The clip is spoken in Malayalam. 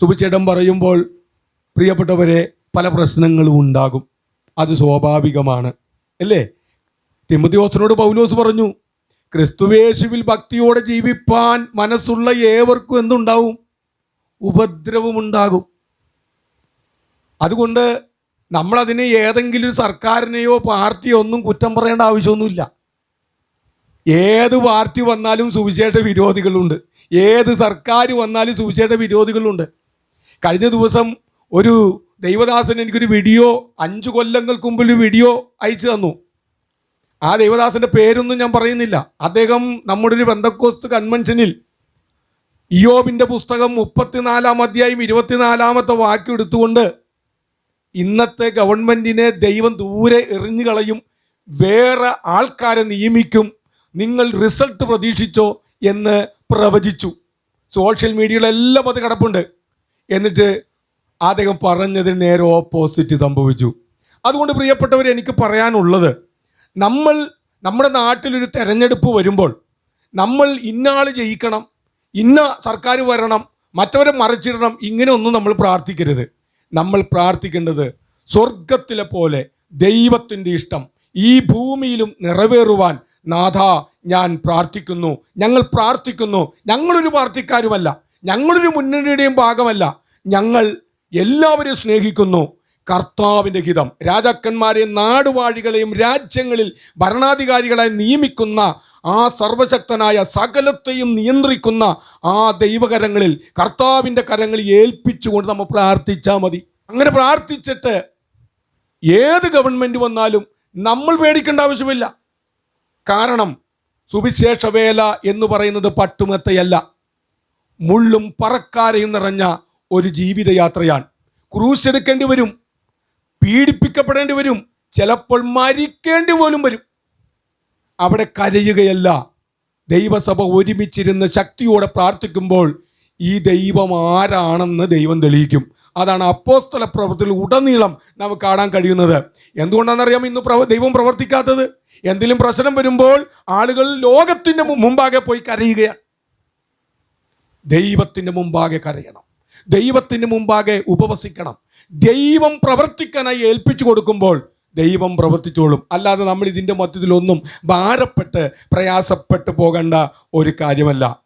സുഭിച്ചേട്ടൻ പറയുമ്പോൾ പ്രിയപ്പെട്ടവരെ പല പ്രശ്നങ്ങളും ഉണ്ടാകും. അത് സ്വാഭാവികമാണ്. അല്ലേ? തിമുത്തിയോസിനോട് പൗലോസ് പറഞ്ഞു ക്രിസ്തുവേശുവിൽ ഭക്തിയോടെ ജീവിപ്പാൻ മനസ്സുള്ള ഏവർക്കും എന്തുണ്ടാവും? ഉപദ്രവമുണ്ടാകും അതുകൊണ്ട് നമ്മളതിനെ ഏതെങ്കിലും സർക്കാരിനെയോ പാർട്ടിയോ ഒന്നും കുറ്റം പറയേണ്ട ആവശ്യമൊന്നുമില്ല. ഏത് പാർട്ടി വന്നാലും സുവിശേഷ വിരോധികളുണ്ട്. ഏത് സർക്കാർ വന്നാലും സുവിശേഷ വിരോധികളുണ്ട്. കഴിഞ്ഞ ദിവസം ഒരു ദൈവദാസൻ എനിക്കൊരു വീഡിയോ അഞ്ച് കൊല്ലങ്ങൾക്ക് മുമ്പ് ഒരു വീഡിയോ അയച്ചു തന്നു. ആ ദൈവദാസന്റെ പേരൊന്നും ഞാൻ പറയുന്നില്ല. അദ്ദേഹം നമ്മുടെ ഒരു ബന്ധക്കോസ്ത് കൺവെൻഷനിൽ ഇയോബിന്റെ പുസ്തകം മുപ്പത്തിനാലാം അധ്യായം ഇരുപത്തിനാലാമത്തെ വാക്യം എടുത്തുകൊണ്ട് ഇന്നത്തെ ഗവൺമെന്റിനെ ദൈവം ദൂരെ എറിഞ്ഞു കളയും വേറെ ആൾക്കാരെ നിയമിക്കും നിങ്ങൾ റിസൾട്ട് പ്രതീക്ഷിച്ചോ എന്ന് പ്രവചിച്ചു. സോഷ്യൽ മീഡിയയിലെല്ലാം അത് കിടപ്പുണ്ട്. എന്നിട്ട് അദ്ദേഹം പറഞ്ഞതിന് നേരെ ഓപ്പോസിറ്റ് സംഭവിച്ചു. അതുകൊണ്ട് പ്രിയപ്പെട്ടവർ എനിക്ക് പറയാനുള്ളത് നമ്മൾ നമ്മുടെ നാട്ടിലൊരു തെരഞ്ഞെടുപ്പ് വരുമ്പോൾ നമ്മൾ ഇന്നാൾ ജയിക്കണം ഇന്ന സർക്കാർ വരണം മറ്റവരെ മറിച്ചിടണം ഇങ്ങനെ ഒന്നും നമ്മൾ പ്രാർത്ഥിക്കരുത്. നമ്മൾ പ്രാർത്ഥിക്കേണ്ടത് സ്വർഗത്തിലെ പോലെ ദൈവത്തിന്റെ ഇഷ്ടം ഈ ഭൂമിയിലും നിറവേറുവാൻ നാഥ ഞാൻ പ്രാർത്ഥിക്കുന്നു. ഞങ്ങൾ പ്രാർത്ഥിക്കുന്നു. ഞങ്ങളൊരു പാർട്ടിക്കാരുമല്ല ഞങ്ങളൊരു മുന്നണിയുടെയും ഭാഗമല്ല. ഞങ്ങൾ എല്ലാവരെയും സ്നേഹിക്കുന്നു. കർത്താവിന്റെ ഹിതം. രാജാക്കന്മാരെയും നാടുവാഴികളെയും രാജ്യങ്ങളിൽ ഭരണാധികാരികളായി നിയമിക്കുന്ന ആ സർവശക്തനായ സകലത്തെയും നിയന്ത്രിക്കുന്ന ആ ദൈവകരങ്ങളിൽ കർത്താവിന്റെ കരങ്ങളിൽ ഏൽപ്പിച്ചുകൊണ്ട് നമ്മൾ പ്രാർത്ഥിച്ചാൽ മതി. അങ്ങനെ പ്രാർത്ഥിച്ചിട്ട് ഏത് ഗവൺമെന്റ് വന്നാലും നമ്മൾ പേടിക്കേണ്ട ആവശ്യമില്ല. കാരണം സുവിശേഷ വേല എന്ന് പറയുന്നത് പട്ടുമെത്തയല്ല. മുള്ളും പറക്കാരയും നിറഞ്ഞ ഒരു ജീവിതയാത്രയാണ്. ക്രൂശ് എടുക്കേണ്ടി വരും പീഡിപ്പിക്കപ്പെടേണ്ടി വരും ചിലപ്പോൾ മരിക്കേണ്ടി പോലും വരും. അവിടെ കരയുകയല്ല. ദൈവസഭ ഒരുമിച്ചിരുന്ന് ശക്തിയോടെ പ്രാർത്ഥിക്കുമ്പോൾ ഈ ദൈവം ആരാണെന്ന് ദൈവം തെളിയിക്കും. അതാണ് അപ്പോസ്തല പ്രവൃത്തിയിൽ ഉടനീളം നമുക്ക് കാണാൻ കഴിയുന്നത്. എന്തുകൊണ്ടാണെന്നറിയാം ഇന്ന് പ്രവ ദൈവം പ്രവർത്തിക്കാത്തത്? എന്തെങ്കിലും പ്രശ്നം വരുമ്പോൾ ആളുകൾ ലോകത്തിന്റെ മുമ്പാകെ പോയി കരയുകയാണ്. ദൈവത്തിന്റെ മുമ്പാകെ കരയണം. ദൈവത്തിന്റെ മുമ്പാകെ ഉപവസിക്കണം. ദൈവം പ്രവർത്തിക്കാനായി ഏൽപ്പിച്ചു കൊടുക്കുമ്പോൾ ദൈവം പ്രവർത്തിച്ചോളും. അല്ലാതെ നമ്മൾ ഇതിന്റെ മധ്യത്തിലൊന്നും ഭാരപ്പെട്ട് പ്രയാസപ്പെട്ട് പോകേണ്ട ഒരു കാര്യമല്ല.